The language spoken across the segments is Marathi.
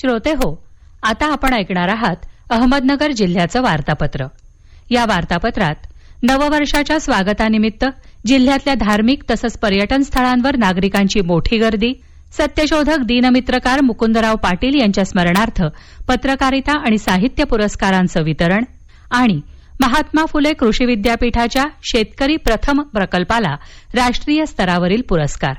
श्रोते हो आता आपण ऐकणार आहात अहमदनगर जिल्ह्याचं वार्तापत्र. या वार्तापत्रात नववर्षाच्या स्वागतानिमित्त जिल्ह्यातल्या धार्मिक तसंच पर्यटन स्थळांवर नागरिकांची मोठी गर्दी सत्यशोधक दीनमित्रकार मुकुंदराव पाटील यांच्या स्मरणार्थ पत्रकारिता आणि साहित्य पुरस्कारांचं वितरण आणि महात्मा फुले कृषी विद्यापीठाच्या शेतकरी प्रथम प्रकल्पाला राष्ट्रीय स्तरावरील पुरस्कार.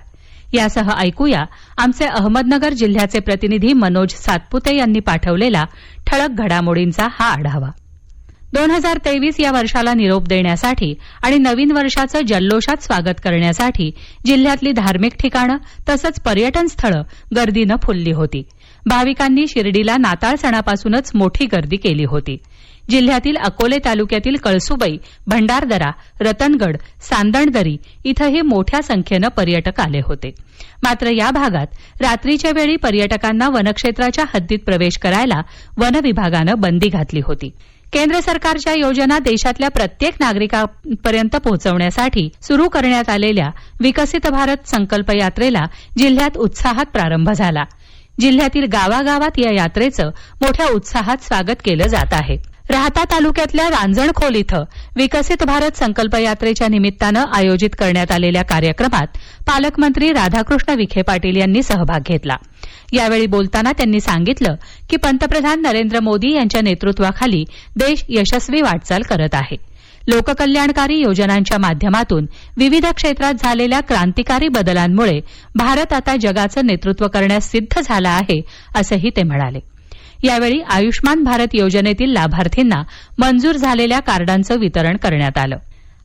यासह ऐकूया आमचे अहमदनगर जिल्ह्याचे प्रतिनिधी मनोज सातपुते यांनी पाठवलेला ठळक घडामोडींचा हा आढावा. दोन हजार तेवीस या वर्षाला निरोप देण्यासाठी आणि नवीन वर्षाचं जल्लोषात स्वागत करण्यासाठी जिल्ह्यातली धार्मिक ठिकाणं तसंच पर्यटन स्थळं गर्दीनं फुलली होती. भाविकांनी शिर्डीला नाताळ सणापासूनच मोठी गर्दी केली होती. जिल्ह्यातील अकोले तालुक्यातील कळसुबाई भंडारदरा रतनगड सांदणदरी इथंही मोठ्या संख्येनं पर्यटक आले होते. मात्र या भागात रात्रीच्या वेळी पर्यटकांना वनक्षेत्राच्या हद्दीत प्रवेश करायला वन विभागानं बंदी घातली होती. केंद्र सरकारच्या योजना देशातल्या प्रत्येक नागरिकांपर्यंत पोहोचवण्यासाठी सुरू करण्यात आलेल्या विकसित भारत संकल्प यात्रेला जिल्ह्यात उत्साहात प्रारंभ झाला. जिल्ह्यातील गावागावात या यात्रेचं मोठ्या उत्साहात स्वागत केलं जात आहे. राहता तालुक्यातल्या रांजणखोल इथं विकसित भारत संकल्प यात्रेच्या निमित्तानं आयोजित करण्यात आलेल्या कार्यक्रमात पालकमंत्री राधाकृष्ण विखे पाटील यांनी सहभाग घेतला. यावेळी बोलताना त्यांनी सांगितलं की पंतप्रधान नरेंद्र मोदी यांच्या नेतृत्वाखाली देश यशस्वी वाटचाल करत आहे. लोककल्याणकारी योजनांच्या माध्यमातून विविध क्षेत्रात झालेल्या क्रांतिकारी बदलांमुळे भारत आता जगाचं नेतृत्व करण्यास सिद्ध झाला आहे असंही ते म्हणाले. यावेळी आयुष्मान भारत योजनेतील लाभार्थींना मंजूर झालेल्या कार्डांचं वितरण करण्यात आलं.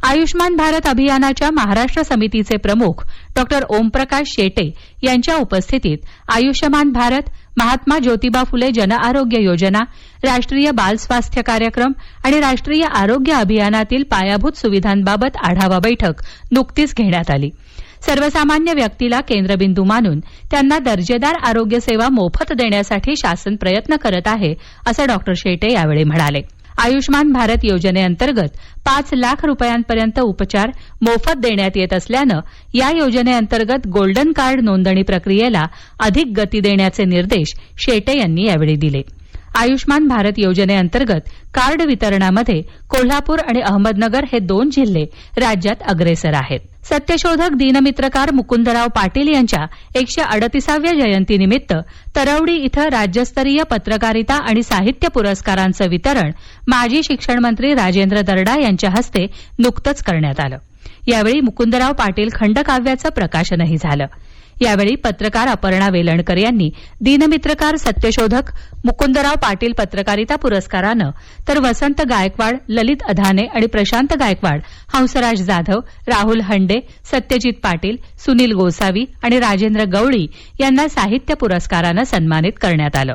आयुष्मान भारत अभियानाच्या महाराष्ट्र समितीचे प्रमुख डॉक्टर ओमप्रकाश शेटे यांच्या उपस्थितीत आयुष्यमान भारत महात्मा ज्योतिबा फुले जनआरोग्य योजना राष्ट्रीय बाल स्वास्थ्य कार्यक्रम आणि राष्ट्रीय आरोग्य अभियानातील पायाभूत सुविधांबाबत आढावा बैठक नुकतीच घेण्यात आली. सर्वसामान्य व्यक्तीला केंद्रबिंदू मानून त्यांना दर्जेदार आरोग्य सेवा मोफत देण्यासाठी शासन प्रयत्न करत आहे असं डॉक्टर शेटे यावेळी म्हणाले. आयुष्मान भारत योजनेअंतर्गत पाच लाख रुपयांपर्यंत उपचार मोफत देण्यात येत असल्यानं या योजनेअंतर्गत गोल्डन कार्ड नोंदणी प्रक्रियेला अधिक गती देण्याचे निर्देश शेटे यांनी यावेळी दिले. आयुष्मान भारत योजनेअंतर्गत कार्ड वितरणामध्ये कोल्हापूर आणि अहमदनगर हे दोन जिल्हे राज्यात अग्रेसर आहेत. सत्यशोधक दीनमित्रकार मुकुंदराव पाटील यांच्या एकशे अडतीसाव्या जयंतीनिमित्त तरवडी इथं राज्यस्तरीय पत्रकारिता आणि साहित्य पुरस्कारांचं वितरण माजी शिक्षणमंत्री राजेंद्र दर्डा यांच्या हस्ते नुकतंच करण्यात आलं. यावेळी मुकुंदराव पाटील खंडकाव्याचं प्रकाशनही झालं. यावेळी पत्रकार अपर्णा वेलणकर यांनी दीनमित्रकार सत्यशोधक मुकुंदराव पाटील पत्रकारिता पुरस्कारानं तर वसंत गायकवाड ललित अधाने आणि प्रशांत गायकवाड हंसराज जाधव राहुल हंडे सत्यजित पाटील सुनील गोसावी आणि राजेंद्र गवळी यांना साहित्य पुरस्कारानं सन्मानित करण्यात आलं.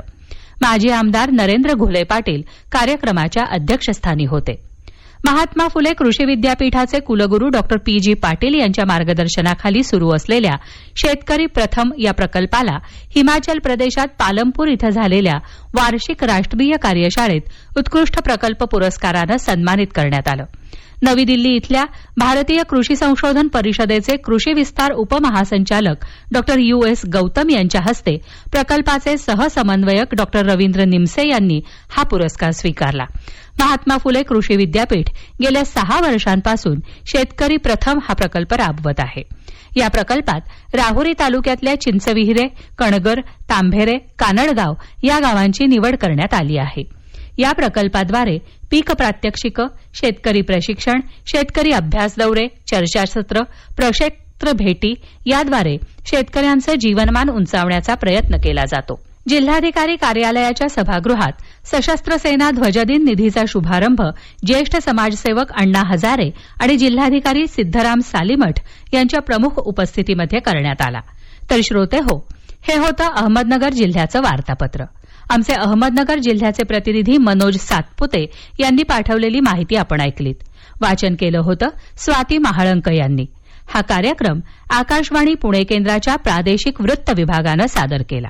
माजी आमदार नरेंद्र घुले पाटील कार्यक्रमाच्या अध्यक्षस्थानी होते. महात्मा फुले कृषी विद्यापीठाचे कुलगुरू डॉक्टर पी. जी. पाटील यांच्या मार्गदर्शनाखाली सुरू असलेल्या शेतकरी प्रथम या प्रकल्पाला हिमाचल प्रदेशात पालमपूर इथं झालेल्या वार्षिक राष्ट्रीय कार्यशाळेत उत्कृष्ट प्रकल्प पुरस्कारानं सन्मानित करण्यात आलं. नवी दिल्ली इथल्या भारतीय कृषी संशोधन परिषदेचे कृषी विस्तार उपमहासंचालक डॉक्टर यू एस गौतम यांच्या हस्ते प्रकल्पाचे सहसमन्वयक डॉक्टर रवींद्र निमसे यांनी हा पुरस्कार स्वीकारला. महात्मा फुले कृषी विद्यापीठ गेल्या सहा वर्षांपासून शेतकरी प्रथम हा प्रकल्प राबवत आहे. या प्रकल्पात राहुरी तालुक्यातल्या चिंचविहिरे कणगर तांभेरे कानडगाव या गावांची निवड करण्यात आली आहे. या प्रकल्पाद्वारे पीक प्रात्यक्षिकं शेतकरी प्रशिक्षण शेतकरी अभ्यास दौरे चर्चासत्र प्रक्षेत्र भेटी याद्वारे शेतकऱ्यांचं जीवनमान उंचावण्याचा प्रयत्न केला जातो. जिल्हाधिकारी कार्यालयाच्या सभागृहात सशस्त्र सेना ध्वजदिन निधीचा शुभारंभ ज्येष्ठ समाजसेवक अण्णा हजारे आणि जिल्हाधिकारी सिद्धराम सालीमठ यांच्या प्रमुख उपस्थितीमध्ये करण्यात आला. तर श्रोते हो हे होतं अहमदनगर जिल्ह्याचं वार्तापत्र. आमचे अहमदनगर जिल्ह्याचे प्रतिनिधी मनोज सातपुते यांनी पाठवलेली माहिती आपण ऐकलीत. वाचन केलं होतं स्वाती महाळंक यांनी. हा कार्यक्रम आकाशवाणी पुणे केंद्राच्या प्रादेशिक वृत्त विभागानं सादर केला.